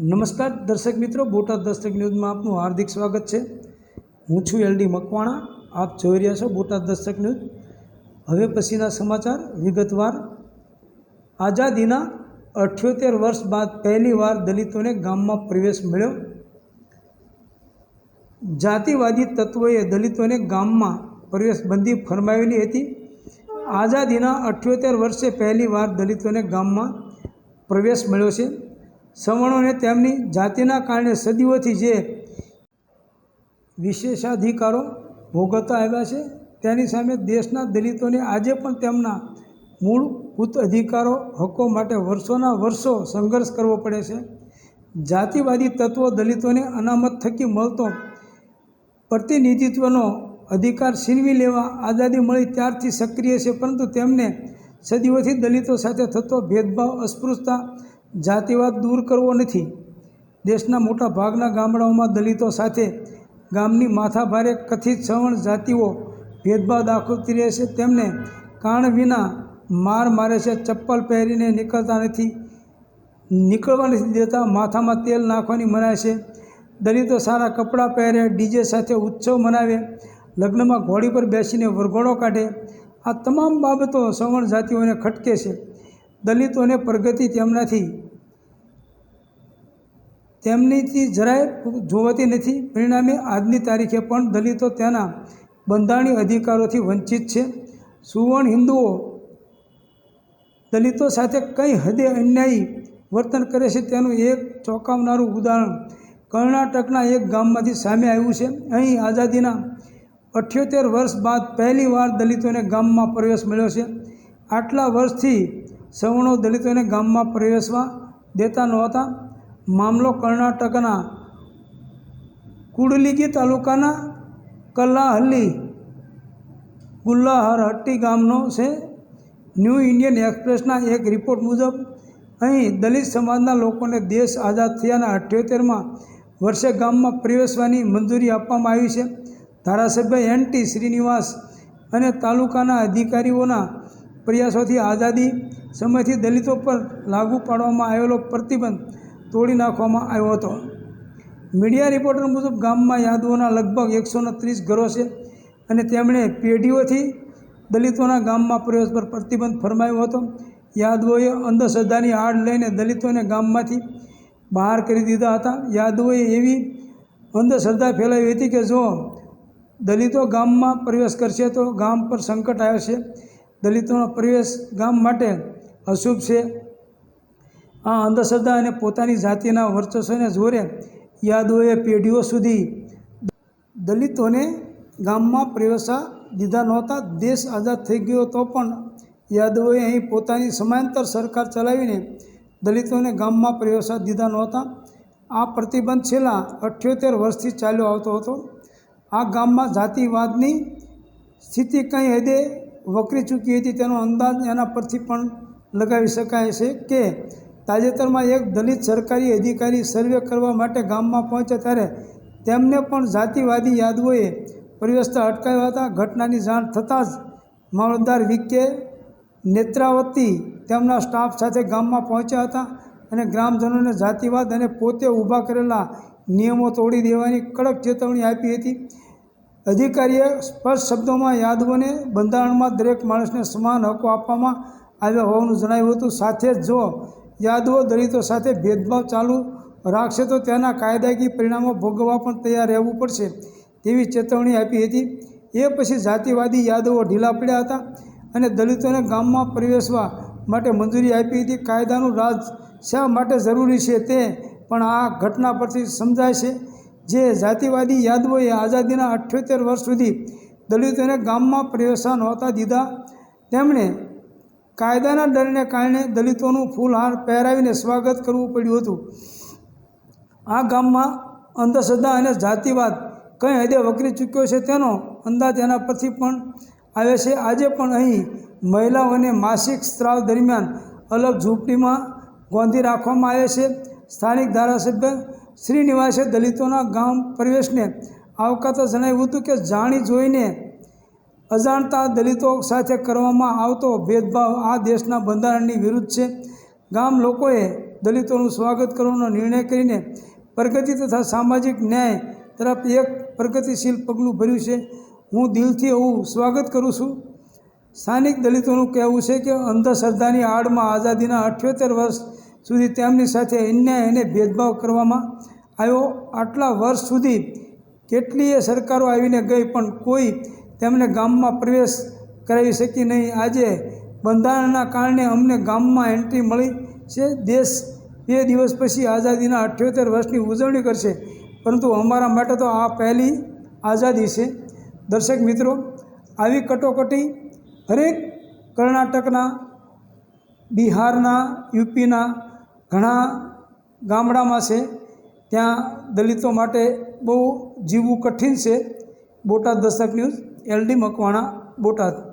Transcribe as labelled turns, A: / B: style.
A: નમસ્કાર દર્શક મિત્રો, બોટાદ દસ્તક ન્યૂઝમાં આપનું હાર્દિક સ્વાગત છે. હું છું એલડી મકવાણા, આપ જોઈ રહ્યા છો બોટાદ દસ્તક ન્યૂઝ. હવે પછીના સમાચાર વિગતવાર. આઝાદીના અઠ્યોતેર વર્ષ બાદ પહેલીવાર દલિતોને ગામમાં પ્રવેશ મળ્યો. જાતિવાદી તત્વોએ દલિતોને ગામમાં પ્રવેશબંધી ફરમાવેલી હતી. આઝાદીના અઠ્યોતેર વર્ષે પહેલીવાર દલિતોને ગામમાં પ્રવેશ મળ્યો છે. સવર્ણોને તેમની જાતિના કારણે સદીઓથી જે વિશેષાધિકારો ભોગવતા આવ્યા છે, તેની સામે દેશના દલિતોને આજે પણ તેમના મૂળભૂત અધિકારો હકો માટે વર્ષોના વર્ષો સંઘર્ષ કરવો પડે છે. જાતિવાદી તત્વો દલિતોને અનામત થકી મળતો પ્રતિનિધિત્વનો અધિકાર છીનવી લેવા આઝાદી મળી ત્યારથી સક્રિય છે, પરંતુ તેમને સદીઓથી દલિતો સાથે થતો ભેદભાવ, અસ્પૃશ્યતા જાતિવાદ દૂર કરવો નથી. દેશના મોટા ભાગના ગામડાઓમાં દલિતો સાથે ગામની માથાભારે કથિત સવર્ણ જાતિઓ ભેદભાવ દાખવતી રહે છે. તેમને કાણ વિના માર મારે છે. ચપ્પલ પહેરીને નીકળતા નથી, નીકળવા નથી દેતા, માથામાં તેલ નાખવાની મનાય છે. દલિતો સારા કપડાં પહેરે, ડીજે સાથે ઉત્સવ મનાવે, લગ્નમાં ઘોડી પર બેસીને વરઘોડો કાઢે. આ તમામ બાબતો સવર્ણ જાતિઓને ખટકે છે. દલિતોને પ્રગતિ તેમનાથી તેમનીથી જરાય જોવાતી નથી. પરિણામે આજની તારીખે પણ દલિતો તેના બંધારણીય અધિકારોથી વંચિત છે. સુવર્ણ હિન્દુઓ દલિતો સાથે કઈ હદે અન્યાયી વર્તન કરે છે તેનું એક ચોંકાવનારું ઉદાહરણ કર્ણાટકના એક ગામમાંથી સામે આવ્યું છે. અહીં આઝાદીના અઠ્યોતેર વર્ષ બાદ પહેલીવાર દલિતોને ગામમાં પ્રવેશ મળ્યો છે. આટલા વર્ષથી સવર્ણો દલિતોને ગામમાં પ્રવેશવા દેતા નહોતા. મામલો કર્ણાટકના કુડલિગી તાલુકાના કલ્લાહલ્લી ગુલ્લાહરહટ્ટી ગામનો છે. ન્યૂ ઇન્ડિયન એક્સપ્રેસના એક રિપોર્ટ મુજબ, અહીં દલિત સમાજના લોકોને દેશ આઝાદ થયાના અઠ્યોતેરમાં વર્ષે ગામમાં પ્રવેશવાની મંજૂરી આપવામાં આવી છે. ધારાસભ્ય એન ટી શ્રીનિવાસ અને તાલુકાના અધિકારીઓના પ્રયાસોથી આઝાદી સમયથી દલિતો પર લાગુ પાડવામાં આવેલો પ્રતિબંધ તોડી નાખવામાં આવ્યો હતો. મીડિયા રિપોર્ટર મુજબ ગામમાં યાદવોના લગભગ એકસોને ત્રીસ ઘરો છે અને તેમણે પેઢીઓથી દલિતોના ગામમાં પ્રવેશ પર પ્રતિબંધ ફરમાવ્યો હતો. યાદવોએ અંધશ્રદ્ધાની આડ લઈને દલિતોને ગામમાંથી બહાર કરી દીધા હતા. યાદવોએ એવી અંધશ્રદ્ધા ફેલાવી હતી કે જો દલિતો ગામમાં પ્રવેશ કરશે તો ગામ પર સંકટ આવશે દલિતોનો પ્રવેશ ગામ માટે અશુભ છે. આ અંધશ્રદ્ધા અને પોતાની જાતિના વર્ચસ્વને જોરે યાદોએ પેઢીઓ સુધી દલિતોને ગામમાં પ્રવેશા દીધા નહોતા. દેશ આઝાદ થઈ ગયો તો પણ યાદવોએ અહીં પોતાની સમાંતર સરકાર ચલાવીને દલિતોને ગામમાં પ્રવેશા દીધા નહોતા. આ પ્રતિબંધ છેલ્લા અઠ્યોતેર વર્ષથી ચાલ્યો આવતો હતો. આ ગામમાં જાતિવાદની સ્થિતિ કઈ હદે વકરી ચૂકી હતી તેનો અંદાજ એના પરથી પણ લગાવી શકાય છે કે તાજેતરમાં એક દલિત સરકારી અધિકારી સર્વે કરવા માટે ગામમાં પહોંચ્યા ત્યારે તેમને પણ જાતિવાદી યાદવોએ પ્રવેશતા અટકાવ્યા હતા. ઘટનાની જાણ થતાં જ મામલતદાર વિકે નેત્રાવતી તેમના સ્ટાફ સાથે ગામમાં પહોંચ્યા હતા અને ગ્રામજનોને જાતિવાદ અને પોતે ઊભા કરેલા નિયમો તોડી દેવાની કડક ચેતવણી આપી હતી. અધિકારીએ સ્પષ્ટ શબ્દોમાં યાદવોને બંધારણમાં દરેક માણસને સમાન હકો આપવામાં આવ્યા હોવાનું જણાવ્યું હતું. સાથે જ જો યાદવો દલિતો સાથે ભેદભાવ ચાલુ રાખશે તો તેના કાયદાકીય પરિણામો ભોગવવા પણ તૈયાર રહેવું પડશે તેવી ચેતવણી આપી હતી. એ પછી જાતિવાદી યાદવો ઢીલા પડ્યા હતા અને દલિતોને ગામમાં પ્રવેશવા માટે મંજૂરી આપી હતી. કાયદાનું રાજ શા માટે જરૂરી છે તે પણ આ ઘટના પરથી સમજાય છે. જે જાતિવાદી યાદવોએ આઝાદીના અઠ્યોતેર વર્ષ સુધી દલિતોને ગામમાં પ્રવેશા નહોતા દીધા. તેમણે કાયદાના ડરને કારણે દલિતોનું ફૂલહાર પહેરાવીને સ્વાગત કરવું પડ્યું હતું. આ ગામમાં અંધશ્રદ્ધા અને જાતિવાદ કઈ હદે વકરી ચૂક્યો છે તેનો અંદાજ એના પરથી પણ આવે છે. આજે પણ અહીં મહિલાઓને માસિક સ્ત્રાવ દરમિયાન અલગ ઝૂંપડીમાં ગોંધી રાખવામાં આવે છે. સ્થાનિક ધારાસભ્ય શ્રીનિવાસે દલિતોના ગામ પ્રવેશને આવકારતા જણાવ્યું હતું કે જાણી જોઈને અજાણતા દલિતો સાથે કરવામાં આવતો ભેદભાવ આ દેશના બંધારણની વિરુદ્ધ છે. ગામ લોકોએ દલિતોનું સ્વાગત કરવાનો નિર્ણય કરીને પ્રગતિ તથા સામાજિક ન્યાય તરફ એક પ્રગતિશીલ પગલું ભર્યું છે. હું દિલથી એવું સ્વાગત કરું છું. સ્થાનિક દલિતોનું કહેવું છે કે અંધશ્રદ્ધાની આડમાં આઝાદીના અઠ્યોતેર વર્ષ સુધી તેમની સાથે અન્યાય અને ભેદભાવ કરવામાં આવ્યો. આટલા વર્ષ સુધી કેટલીય સરકારો આવીને ગઈ પણ કોઈ તેમને ગામમાં પ્રવેશ કરાવી શકી નહીં. આજે બંધારણના કારણે અમને ગામમાં એન્ટ્રી મળી છે. દેશ બે દિવસ પછી આઝાદીના અઠ્યોતેર વર્ષની ઉજવણી કરશે. પરંતુ અમારા માટે તો આ પહેલી આઝાદી છે. દર્શક મિત્રો, આવી કટોકટી હરેક કર્ણાટકના, બિહારના, યુપીના ઘણા ગામડામાં છે. ત્યાં દલિતો માટે બહુ જીવવું કઠિન છે. Botad Dastak news LD Makwana Botad.